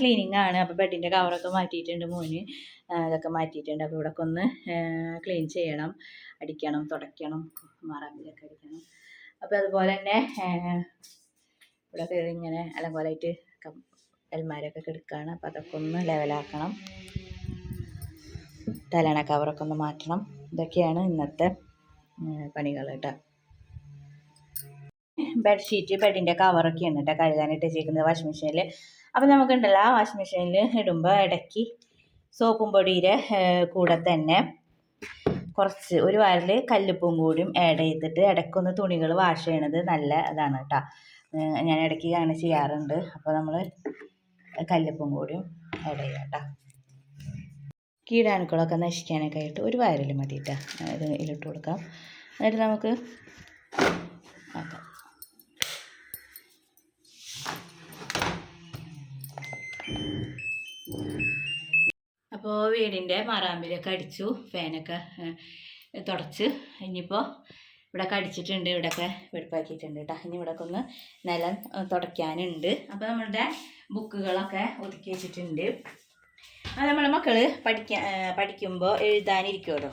Cleaning ആണ്. അപ്പോൾ ബെഡിന്റെ കവറൊക്കെ മാറ്റിയിട്ടുണ്ട് മോന്. ഇതൊക്കെ മാറ്റിയിട്ടുണ്ട്. അപ്പോൾ ഇവിടെ ഒന്ന് ക്ലീൻ ചെയ്യണം അടിക്കണം തുടയ്ക്കണം മാറാമ്പിലൊക്കെ അടിക്കണം. അപ്പോൾ അതുപോലെ തന്നെ ഇവിടെ ഇങ്ങനെ അലങ്കോലായിട്ട് എൽമാരൊക്കെ കിടക്കുകയാണ് അപ്പോൾ അതൊക്കെ ഒന്ന് ലെവലാക്കണം തലണ കവറൊക്കെ ഒന്ന് മാറ്റണം. ഇതൊക്കെയാണ് ഇന്നത്തെ പണികൾ കേട്ടോ ബെഡ്ഷീറ്റ് ബെഡിന്റെ കവറൊക്കെയാണ് കേട്ടോ കഴുകാനായിട്ട് വെച്ചേക്കുന്നത് വാഷിംഗ് മെഷീനിൽ അപ്പോൾ നമുക്കുണ്ടല്ലോ ആ വാഷിംഗ് മെഷീനിൽ ഇടുമ്പോൾ ഇടയ്ക്ക് സോപ്പും പൊടിയുടെ കൂടെ തന്നെ കുറച്ച് ഒരു വാരിൽ കല്ലുപ്പും കൂടിയും ആഡ് ചെയ്തിട്ട് ഇടയ്ക്കൊന്ന് തുണികൾ വാഷ് ചെയ്യണത് നല്ല ഇതാണ് കേട്ടോ ഞാൻ ഇടയ്ക്ക് അങ്ങനെ ചെയ്യാറുണ്ട്. അപ്പോൾ നമ്മൾ കല്ലുപ്പും കൂടിയും ആഡ് ചെയ്യാം കേട്ടോ കീടാണുക്കളൊക്കെ നശിക്കാനൊക്കെ ആയിട്ട് ഒരു വാരിൽ മതി കേട്ടോ ഇത് ഇതിലിട്ട് കൊടുക്കാം. എന്നിട്ട് നമുക്ക് ആക്കാം. അപ്പോൾ വീടിന്റെ മറാമ്പിലൊക്കെ അടിച്ചു ഫാനൊക്കെ തുടച്ച്. ഇനിയിപ്പോൾ ഇവിടെ കടിച്ചിട്ടുണ്ട് ഇവിടെയൊക്കെ വെടുപ്പാക്കിയിട്ടുണ്ട് കേട്ടോ ഇനി ഇവിടെ ഒന്ന് നിലം തുടയ്ക്കാനുണ്ട്. അപ്പോൾ നമ്മളുടെ ബുക്കുകളൊക്കെ ഒതുക്കി വെച്ചിട്ടുണ്ട്. അത് നമ്മളെ മക്കൾ പഠിക്കാൻ പഠിക്കുമ്പോൾ എഴുതാനിരിക്കുമല്ലോ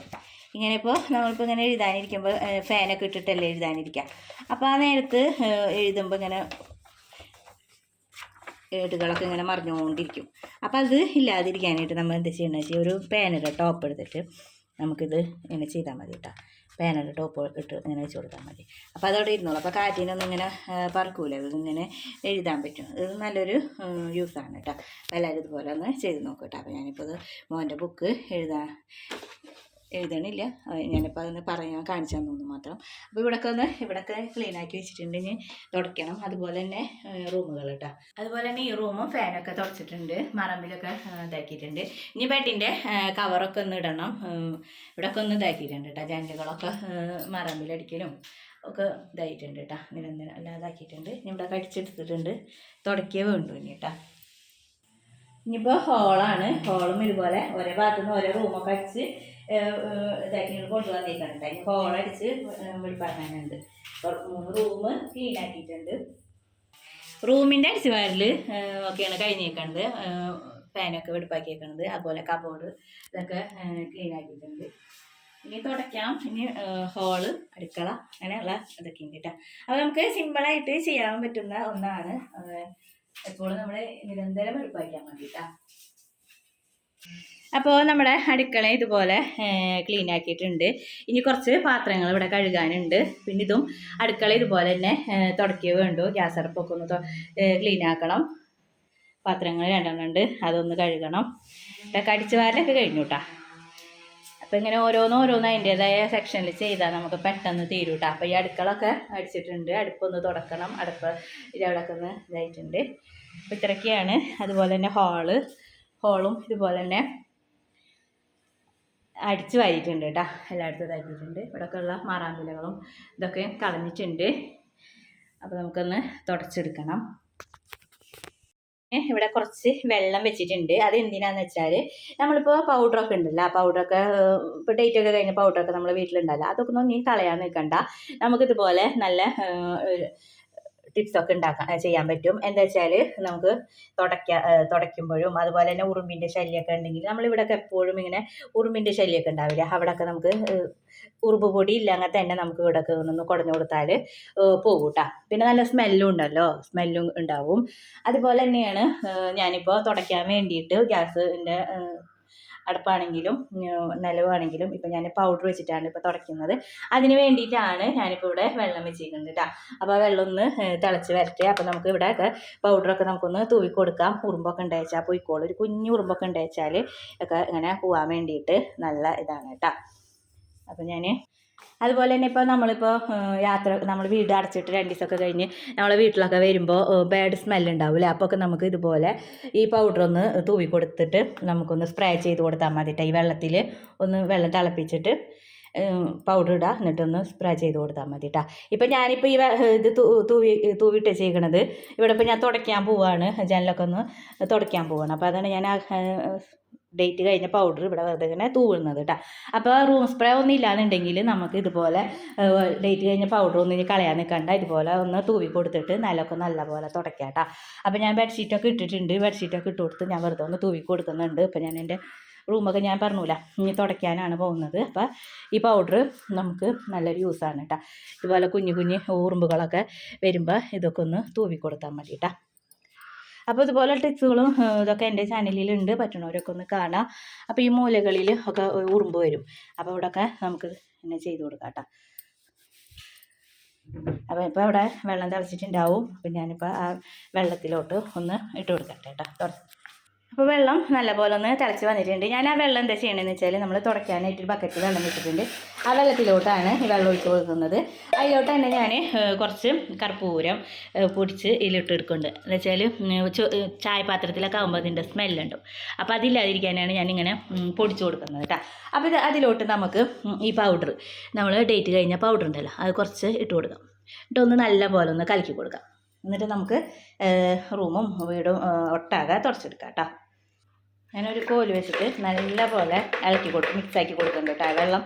ഇങ്ങനെ ഇപ്പോൾ നമ്മളിപ്പോൾ ഇങ്ങനെ എഴുതാനിരിക്കുമ്പോൾ ഫാനൊക്കെ ഇട്ടിട്ടല്ലേ എഴുതാനിരിക്കുക അപ്പോൾ ആ നേരത്ത് എഴുതുമ്പോൾ ഇങ്ങനെ ഏടുകളൊക്കെ ഇങ്ങനെ മറിഞ്ഞുകൊണ്ടിരിക്കും അപ്പോൾ അത് ഇല്ലാതിരിക്കാനായിട്ട് നമ്മൾ എന്താ ചെയ്യണമെന്ന് വെച്ചാൽ ഒരു പേനയുടെ ടോപ്പ് എടുത്തിട്ട് നമുക്കിത് ഇങ്ങനെ ചെയ്താൽ മതി കേട്ടോ പേനയുടെ ടോപ്പ് ഇട്ട് ഇങ്ങനെ വെച്ച് കൊടുത്താൽ മതി. അപ്പോൾ അതവിടെ ഇരുന്നോളൂ. അപ്പോൾ കാറ്റിനൊന്നും ഇങ്ങനെ പറക്കൂല. ഇതിങ്ങനെ എഴുതാൻ പറ്റും. ഇത് നല്ലൊരു യൂസാണ് കേട്ടോ എല്ലാവരും ഇതുപോലെ ഒന്ന് ചെയ്ത് നോക്കും കേട്ടോ അപ്പോൾ ഞാനിപ്പോൾ ഇത് മോന്റെ ബുക്ക് എഴുതാൻ എഴുതണില്ല. ഞാനിപ്പോൾ അതൊന്ന് പറയാൻ കാണിച്ചു തന്നു മാത്രം. അപ്പോൾ ഇവിടൊക്കെ ഒന്ന് ഇവിടൊക്കെ ക്ലീൻ ആക്കി വെച്ചിട്ടുണ്ട്. ഇനി തുടയ്ക്കണം. അതുപോലെ തന്നെ റൂമുകൾ കേട്ടോ അതുപോലെ തന്നെ ഈ റൂമും ഫാനൊക്കെ തുടച്ചിട്ടുണ്ട്. മറമ്പിലൊക്കെ ഇതാക്കിയിട്ടുണ്ട്. ഇനി ബെഡിന്റെ കവറൊക്കെ ഒന്ന് ഇടണം. ഇവിടൊക്കെ ഒന്ന് ഇതാക്കിയിട്ടുണ്ട് കേട്ടോ ജനലുകളൊക്കെ മറമ്പിലടിക്കലും ഒക്കെ ഇതായിട്ടുണ്ട് കേട്ടോ നിരന്തരം ഇനി ഇവിടെ കടിച്ചെടുത്തിട്ടുണ്ട്. തുടക്കിയേ വേണ്ടു ഇനി കേട്ടോ ഇനിയിപ്പോൾ ഹോളാണ് ഹോളും ഇതുപോലെ ഓരോ ഭാഗത്തു നിന്ന് ഓരോ റൂമൊക്കെ അടിച്ച് ഇതാക്കി കൊണ്ടുവന്നേക്കുന്നുണ്ട് അതിന് ഹോളടിച്ച് വെളിപ്പാക്കാനുണ്ട് മൂന്ന് റൂം ക്ലീൻ ആക്കിയിട്ടുണ്ട്. റൂമിന്റെ അടിച്ചുവാരിൽ ഒക്കെയാണ് കഴിഞ്ഞേക്കണത്. ഫാനൊക്കെ വെടുപ്പാക്കിയേക്കണത്. അതുപോലെ കബോർഡ് ഇതൊക്കെ ക്ലീൻ ആക്കിയിട്ടുണ്ട്. ഇനി തുടയ്ക്കാം. ഇനി ഹോൾ അടുക്കള അങ്ങനെയുള്ള ഇതൊക്കെ ഉണ്ട് കേട്ടോ. അപ്പോൾ നമുക്ക് സിമ്പിളായിട്ട് ചെയ്യാൻ പറ്റുന്ന ഒന്നാണ് എപ്പോഴും നമ്മൾ നിരന്തരം വെളുപ്പാക്കാൻ മതി അപ്പോൾ നമ്മുടെ അടുക്കള ഇതുപോലെ ക്ലീൻ ആക്കിയിട്ടുണ്ട്. ഇനി കുറച്ച് പാത്രങ്ങൾ ഇവിടെ കഴുകാനുണ്ട്. പിന്നെ ഇതും അടുക്കള ഇതുപോലെ തന്നെ തുടക്കിയേ വേണ്ടു. ഗ്യാസ് അടുപ്പൊക്കെ ഒന്ന് ക്ലീൻ ആക്കണം. പാത്രങ്ങൾ രണ്ടെണ്ണം ഉണ്ട്. അതൊന്ന് കഴുകണം. കടിച്ചു വാരലൊക്കെ കഴിഞ്ഞു കേട്ടോ അപ്പോൾ ഇങ്ങനെ ഓരോന്നും ഓരോന്നും അതിന്റേതായ സെക്ഷനിൽ ചെയ്താൽ നമുക്ക് പെട്ടെന്ന് തീരും കേട്ടോ അപ്പോൾ ഈ അടുക്കളൊക്കെ അടിച്ചിട്ടുണ്ട്. അടുപ്പൊന്ന് തുടക്കണം. അടുപ്പ് ഇതവിടെയൊക്കെ ഒന്ന് ഇതായിട്ടുണ്ട്. അപ്പോൾ ഇത്രയൊക്കെയാണ്. അതുപോലെ തന്നെ ഹാൾ ഹോളും ഇതുപോലെ തന്നെ അടിച്ച് വാരിയിട്ടുണ്ട് കേട്ടോ എല്ലായിടത്തും ഇതാക്കിയിട്ടുണ്ട്. ഇവിടെയൊക്കെ ഉള്ള മാറാമ്പിലകളും ഇതൊക്കെ കളഞ്ഞിട്ടുണ്ട്. അപ്പോൾ നമുക്കൊന്ന് തുടച്ചെടുക്കണം. ഇവിടെ കുറച്ച് വെള്ളം വെച്ചിട്ടുണ്ട്. അത് എന്തിനാന്ന് വെച്ചാൽ നമ്മളിപ്പോൾ പൗഡറൊക്കെ ഉണ്ടല്ലോ പൗഡറൊക്കെ ഇപ്പോൾ ഡേറ്റ് ഒക്കെ കഴിഞ്ഞ പൗഡറൊക്കെ നമ്മൾ വീട്ടിലുണ്ടല്ലോ അതൊക്കെ ഒന്നും ഇനി കളയാൻ നിൽക്കണ്ട നമുക്കിതുപോലെ നല്ല ടിപ്സൊക്കെ ഉണ്ടാക്കാൻ ചെയ്യാൻ പറ്റും. എന്താ വെച്ചാൽ നമുക്ക് തുടയ്ക്ക തുടയ്ക്കുമ്പോഴും അതുപോലെ തന്നെ ഉറുമ്പിന്റെ ശല്യമൊക്കെ ഉണ്ടെങ്കിൽ നമ്മൾ നമ്മളിവിടെയൊക്കെ എപ്പോഴും ഇങ്ങനെ ഉറുമ്പിന്റെ ശല്യമൊക്കെ ഉണ്ടാവില്ല. അവിടെയൊക്കെ നമുക്ക് ഉറുമ്പ് പൊടി ഇല്ലാങ്ങ തന്നെ നമുക്ക് ഇവിടെയൊക്കെ ഒന്ന് കുടഞ്ഞു കൊടുത്താൽ പോകും പിന്നെ നല്ല സ്മെല്ലും ഉണ്ടല്ലോ? സ്മെല്ലും ഉണ്ടാവും. അതുപോലെ തന്നെയാണ് ഞാനിപ്പോൾ തുടയ്ക്കാൻ വേണ്ടിയിട്ട് ഗ്യാസിന്റെ അടുപ്പാണെങ്കിലും നിലവാണെങ്കിലും ഇപ്പം ഞാൻ പൗഡർ വെച്ചിട്ടാണ് ഇപ്പോൾ തുടയ്ക്കുന്നത്. അതിന് വേണ്ടിയിട്ടാണ് ഞാനിപ്പോൾ ഇവിടെ വെള്ളം വെച്ചിരിക്കുന്നത് കേട്ടോ അപ്പോൾ ആ വെള്ളം ഒന്ന് തിളച്ച് വരട്ടെ. അപ്പോൾ നമുക്ക് ഇവിടെ ഒക്കെ പൗഡറൊക്കെ നമുക്കൊന്ന് തൂവി കൊടുക്കാം. ഉറുമ്പൊക്കെ ഉണ്ടായിച്ചാൽ പൊയ്ക്കോളും. ഒരു കുഞ്ഞു ഉറുമ്പൊക്കെ ഉണ്ടായിച്ചാൽ ഒക്കെ ഇങ്ങനെ പോവാൻ വേണ്ടിയിട്ട് നല്ല ഇതാണ് കേട്ടോ അപ്പോൾ ഞാൻ അതുപോലെ തന്നെ ഇപ്പോൾ നമ്മളിപ്പോൾ യാത്ര നമ്മൾ വീട് അടച്ചിട്ട് രണ്ട് ദിവസമൊക്കെ കഴിഞ്ഞ് നമ്മളെ വീട്ടിലൊക്കെ വരുമ്പോൾ ബാഡ് സ്മെല്ല് ഉണ്ടാവില്ലേ അപ്പോൾ ഒക്കെ നമുക്ക് ഇതുപോലെ ഈ പൗഡർ ഒന്ന് തൂവി കൊടുത്തിട്ട് നമുക്കൊന്ന് സ്പ്രേ ചെയ്ത് കൊടുത്താൽ മതിട്ടെ ഈ വെള്ളത്തിൽ ഒന്ന് വെള്ളം തിളപ്പിച്ചിട്ട് പൗഡർ ഇടുക എന്നിട്ടൊന്ന് സ്പ്രേ ചെയ്ത് കൊടുത്താൽ മതി കേട്ടോ ഇപ്പം ഞാനിപ്പോൾ ഈ ഇത് തൂവി തൂവിട്ട് ചെയ്യണത് ഇവിടെ ഇപ്പോൾ ഞാൻ തുടയ്ക്കാൻ പോവാണ്. ജനലൊക്കെ ഒന്ന് തുടയ്ക്കാൻ പോവാണ്. അപ്പോൾ അതാണ് ഞാൻ ഡേറ്റ് കഴിഞ്ഞ പൗഡർ ഇവിടെ വെറുതെ ഇങ്ങനെ തൂവുന്നത് കേട്ടോ അപ്പോൾ റൂം സ്പ്രേ ഒന്നും ഇല്ലാന്നുണ്ടെങ്കിൽ നമുക്ക് ഇതുപോലെ ഡേറ്റ് കഴിഞ്ഞ പൗഡർ ഒന്നും ഇനി കളയാൻ നിൽക്കണ്ട ഇതുപോലെ ഒന്ന് തൂവി കൊടുത്തിട്ട് നിലമൊക്കെ നല്ലപോലെ തുടയ്ക്കാം അപ്പോൾ ഞാൻ ബെഡ്ഷീറ്റൊക്കെ ഇട്ടിട്ടുണ്ട്. ബെഡ്ഷീറ്റൊക്കെ ഇട്ട് കൊടുത്ത് ഞാൻ വെറുതെ ഒന്ന് തൂവി കൊടുക്കുന്നുണ്ട്. ഇപ്പോൾ ഞാൻ എന്റെ റൂമൊക്കെ ഞാൻ പറഞ്ഞില്ല ഇനി തുടയ്ക്കാനാണ് പോകുന്നത്. അപ്പോൾ ഈ പൗഡർ നമുക്ക് നല്ലൊരു യൂസാണ് കേട്ടോ ഇതുപോലെ കുഞ്ഞു കുഞ്ഞു ഉറുമ്പുകളൊക്കെ വരുമ്പോൾ ഇതൊക്കെ ഒന്ന് തൂവി കൊടുത്താൽ മതി കേട്ടോ അപ്പോൾ ഇതുപോലെ ടിപ്സുകളും ഇതൊക്കെ എന്റെ ചാനലിലുണ്ട്. പറ്റണവരൊക്കെ ഒന്ന് കാണാം. അപ്പോൾ ഈ മൂലകളിൽ ഒക്കെ ഉറുമ്പ് വരും. അപ്പോൾ ഇവിടെയൊക്കെ നമുക്ക് പിന്നെ ചെയ്ത് കൊടുക്കാം കേട്ടോ അപ്പോൾ ഇപ്പോൾ അവിടെ വെള്ളം തിളച്ചിട്ടുണ്ടാവും. അപ്പം ഞാനിപ്പോൾ ആ വെള്ളത്തിലോട്ട് ഒന്ന് ഇട്ട് കൊടുക്കട്ടെ കേട്ടോ തുട- അപ്പോൾ വെള്ളം നല്ലപോലെ ഒന്ന് തിളച്ച് വന്നിട്ടുണ്ട്. ഞാൻ ആ വെള്ളം എന്താ ചെയ്യണമെന്ന് വെച്ചാൽ നമ്മൾ തുടയ്ക്കാനായിട്ട് ഒരു ബക്കറ്റിൽ വെള്ളം വെച്ചിട്ടുണ്ട്. ആ വെള്ളത്തിലോട്ടാണ് ഈ വെള്ളം ഒഴിച്ച് കൊടുക്കുന്നത്. അതിലോട്ട് തന്നെ ഞാൻ കുറച്ച് കർപ്പൂരം പൊടിച്ച് ഇതിലിട്ട് എടുക്കുന്നുണ്ട്. എന്ന് വെച്ചാൽ ചായ പാത്രത്തിലൊക്കെ ആകുമ്പോൾ അതിന്റെ സ്മെല്ലുണ്ടാവും അപ്പോൾ അതില്ലാതിരിക്കാനാണ് ഞാനിങ്ങനെ പൊടിച്ച് കൊടുക്കുന്നത് കേട്ടോ. അപ്പോൾ ഇത് അതിലോട്ട് നമുക്ക് ഈ പൗഡർ നമ്മൾ ഡേറ്റ് കഴിഞ്ഞ പൗഡർ ഉണ്ടല്ലോ അത് കുറച്ച് ഇട്ട് കൊടുക്കാം. ഇട്ടൊന്ന് നല്ല പോലെ ഒന്ന് കലക്കി കൊടുക്കാം. എന്നിട്ട് നമുക്ക് റൂമും വീടും ഒട്ടാകെ തുടച്ചെടുക്കാം കേട്ടോ. ഞാനൊരു കോൽ വെച്ചിട്ട് നല്ല പോലെ ഇളക്കി കൊടുക്കും മിക്സാക്കി കൊടുക്കുന്നുണ്ട് കേട്ടോ. വെള്ളം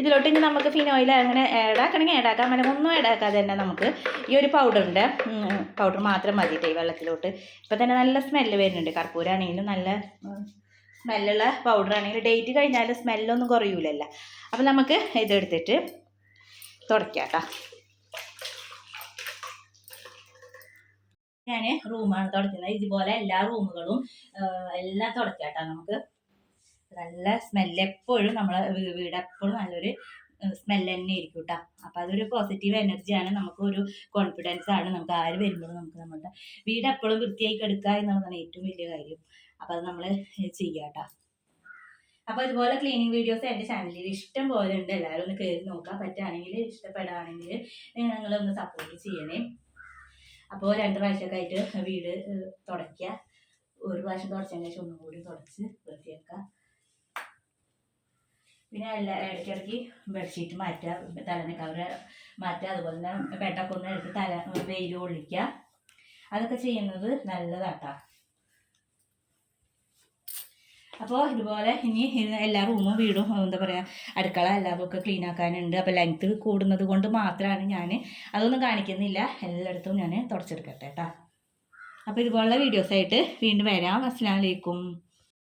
ഇതിലോട്ട് ഇനി നമുക്ക് ഫിനോയിൽ അങ്ങനെ ഏടാക്കണമെങ്കിൽ ഏടാക്കാം അല്ലെങ്കിൽ ഒന്നും ഏടാക്കാതെ തന്നെ നമുക്ക് ഈ ഒരു പൗഡറിന്റെ പൗഡർ മാത്രം മതി കേട്ടോ ഈ വെള്ളത്തിലോട്ട്. ഇപ്പം തന്നെ നല്ല സ്മെല്ല് വരുന്നുണ്ട്. കർപ്പൂരാണെങ്കിലും നല്ല സ്മെല്ലുള്ള പൗഡർ ആണെങ്കിലും ഡേറ്റ് കഴിഞ്ഞാൽ സ്മെല്ലൊന്നും കുറയൂലല്ലോ. അപ്പം നമുക്ക് ഇതെടുത്തിട്ട് തുടയ്ക്കാം കേട്ടോ. ഞാൻ റൂമാണ് തുടയ്ക്കുന്നത്. ഇതുപോലെ എല്ലാ റൂമുകളും എല്ലാം തുടയ്ക്കാം നമുക്ക്. നല്ല സ്മെല്ല് എപ്പോഴും നമ്മളെ വീട് എപ്പോഴും നല്ലൊരു സ്മെല്ല് തന്നെ ആയിരിക്കും കേട്ടോ അപ്പം അതൊരു പോസിറ്റീവ് എനർജിയാണ് നമുക്കൊരു കോൺഫിഡൻസ് ആണ് നമുക്ക് ആര് വരുമ്പോഴും നമുക്ക് നമ്മുടെ വീട് എപ്പോഴും വൃത്തിയായി എടുക്കുക എന്നുള്ളതാണ് ഏറ്റവും വലിയ കാര്യം. അപ്പം അത് നമ്മൾ ചെയ്യുക കേട്ടോ അപ്പോൾ ഇതുപോലെ ക്ലീനിങ് വീഡിയോസ് എന്റെ ചാനലിൽ ഇഷ്ടം പോലെ ഉണ്ട്. എല്ലാവരും ഒന്ന് കയറി നോക്കാൻ പറ്റുകയാണെങ്കിൽ ഇഷ്ടപ്പെടുകയാണെങ്കിൽ നിങ്ങളൊന്ന് സപ്പോർട്ട് ചെയ്യണേ. അപ്പോൾ രണ്ട് പ്രാവശ്യമൊക്കെ ആയിട്ട് വീട് തുടയ്ക്കുക. ഒരു പ്രാവശ്യം തുടച്ചതിന് ശേഷം ഒന്നും കൂടി തുടച്ച് വൃത്തിയാക്കുക. പിന്നെ എല്ലാ ഇടയ്ക്കിടയ്ക്ക് ബെഡ്ഷീറ്റ് മാറ്റുക തലനെ കവർ മാറ്റുക അതുപോലെ തന്നെ ഒന്ന് എടുത്ത് തല വെയിൽ കൊള്ളിക്കുക. അതൊക്കെ ചെയ്യുന്നത് നല്ലതാട്ടാ. അപ്പോൾ ഇതുപോലെ ഇനി എല്ലാ റൂമും വീടും എന്താ പറയുക അടുക്കള എല്ലാതും ഒക്കെ ക്ലീൻ ആക്കാനുണ്ട്. അപ്പോൾ ലെങ്ത്ത് കൂടുന്നത് കൊണ്ട് മാത്രമാണ് ഞാൻ അതൊന്നും കാണിക്കുന്നില്ല. എല്ലായിടത്തും ഞാൻ തുടച്ചെടുക്കട്ടെ കേട്ടോ അപ്പോൾ ഇതുപോലുള്ള വീഡിയോസായിട്ട് വീണ്ടും വരാം. അസ്സാം വലൈക്കും